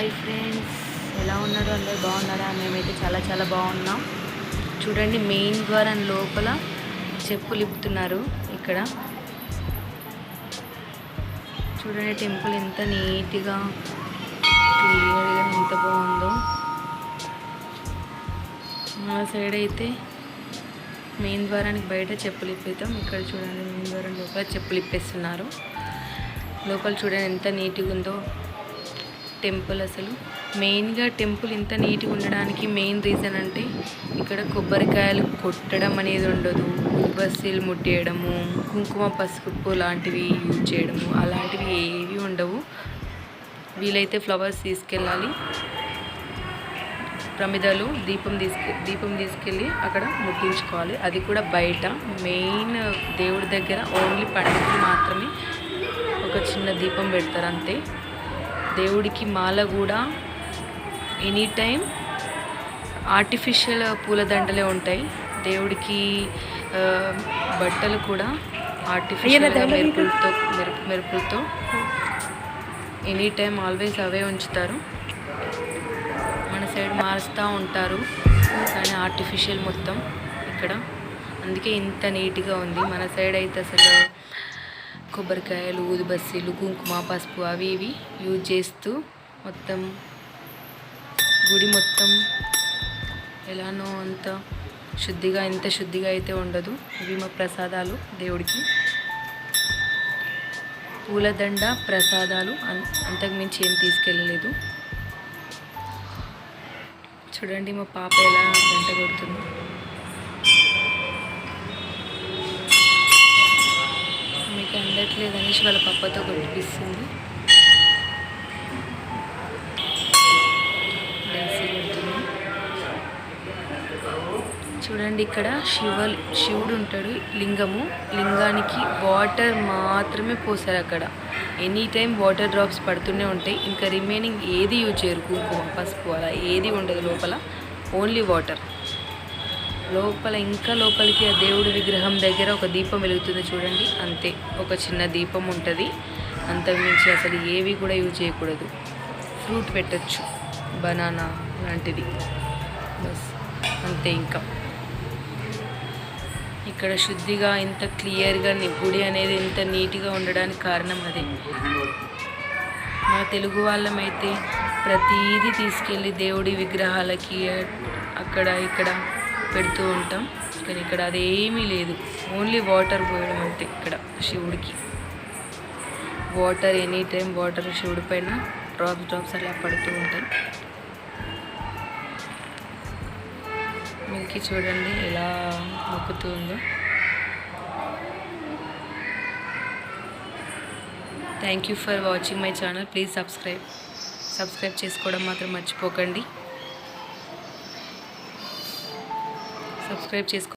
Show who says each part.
Speaker 1: Hi friends ఎలా ఉన్నారు? అందరు బాగున్నారా? మేమైతే చాలా చాలా బాగున్నాం. చూడండి మెయిన్ ద్వారం లోపల చెప్పులు ఇప్పుతున్నారు ఇక్కడ. చూడండి టెంపుల్ ఎంత నీట్గా క్లియర్గా ఎంత బాగుందో. మా సైడ్ అయితే మెయిన్ ద్వారానికి బయట చెప్పులు ఇప్పేతాం ఇక్కడ చూడండి మెయిన్ ద్వారం లోపల చెప్పులు ఇప్పేస్తున్నారు. లోపల చూడండి ఎంత నీట్గా ఉందో. టెంపుల్ అసలు. మెయిన్గా టెంపుల్ ఇంత నీట్గా ఉండడానికి మెయిన్ రీజన్ అంటే ఇక్కడ కొబ్బరికాయలు కొట్టడం అనేది ఉండదు. బస్సీలు ముట్టేయడము కుంకుమ పసుపు లాంటివి యూజ్ చేయడము అలాంటివి ఏవి ఉండవు. వీలైతే ఫ్లవర్స్ తీసుకెళ్ళాలి. ప్రమిదలు దీపం తీసుకె దీపం తీసుకెళ్ళి అక్కడ ముట్టించుకోవాలి. అది కూడా బయట. మెయిన్ దేవుడి దగ్గర ఓన్లీ పండుగకి మాత్రమే ఒక చిన్న దీపం పెడతారు అంతే. దేవుడికి మాల కూడా ఎనీ టైం ఆర్టిఫిషియల్ పూలదండలే ఉంటాయి. దేవుడికి బట్టలు కూడా ఆర్టిఫిషియల్ మెరుపులతో మెరుపు మెరుపులతో ఎనీ టైం ఆల్వేస్ అవే ఉంచుతారు. మన సైడ్ మారుస్తూ ఉంటారు కానీ ఆర్టిఫిషియల్ మొత్తం ఇక్కడ. అందుకే ఇంత నీట్గా ఉంది. మన సైడ్ అయితే అసలు కొబ్బరికాయలు ఊదుబస్సీలు కుంకుమ పసుపు అవి ఇవి యూజ్ చేస్తూ మొత్తం గుడి మొత్తం ఎలానో అంత శుద్ధిగా ఎంత శుద్ధిగా అయితే ఉండదు. ఇవి మా ప్రసాదాలు దేవుడికి. పూలదండ ప్రసాదాలు అంతకుమించి ఏం తీసుకెళ్ళలేదు. చూడండి మా పాప ఎలా గంట కొడుతుందో. మీకు అనేసి వాళ్ళ పప్పతో కొట్టిపిస్తుంది. చూడండి ఇక్కడ శివ శివుడు ఉంటాడు లింగము. లింగానికి వాటర్ మాత్రమే పోసారు అక్కడ. ఎనీ టైం వాటర్ డ్రాప్స్ పడుతూనే ఉంటాయి. ఇంకా రిమైనింగ్ ఏది యూజ్ చేయరు. కుంకుమ పసుపు అలా ఏది ఉండదు లోపల. Only water. లోపల ఇంకా లోపలికి ఆ దేవుడి విగ్రహం దగ్గర ఒక దీపం వెలుగుతుంది చూడండి. అంతే ఒక చిన్న దీపం ఉంటుంది. అంతకుమించి అసలు ఏవి కూడా యూజ్ చేయకూడదు. ఫ్రూట్ పెట్టచ్చు బనానా లాంటిది. బస్ అంతే ఇంకా. ఇక్కడ శుద్ధిగా ఇంత క్లియర్గా గుడి అనేది ఇంత నీట్గా ఉండడానికి కారణం అదే. మన తెలుగు వాళ్ళమైతే ప్రతీది తీసుకెళ్ళి దేవుడి విగ్రహాలకి అక్కడ ఇక్కడ పెడుతూ ఉంటాం. కానీ ఇక్కడ అదేమీ లేదు. ఓన్లీ వాటర్ పోయడం అంతే ఇక్కడ శివుడికి. వాటర్ ఎనీ టైం వాటర్ శివుడి పైన డ్రాప్స్ డ్రాప్స్ అలా పడుతూ ఉంటాయి. మిల్కి చూడండి ఎలా మొక్కుతూ ఉందో thank you for watching my channel please subscribe subscribe చేసుకోవడం మాత్రం మర్చిపోకండి. సబ్స్క్రైబ్ చేసుకో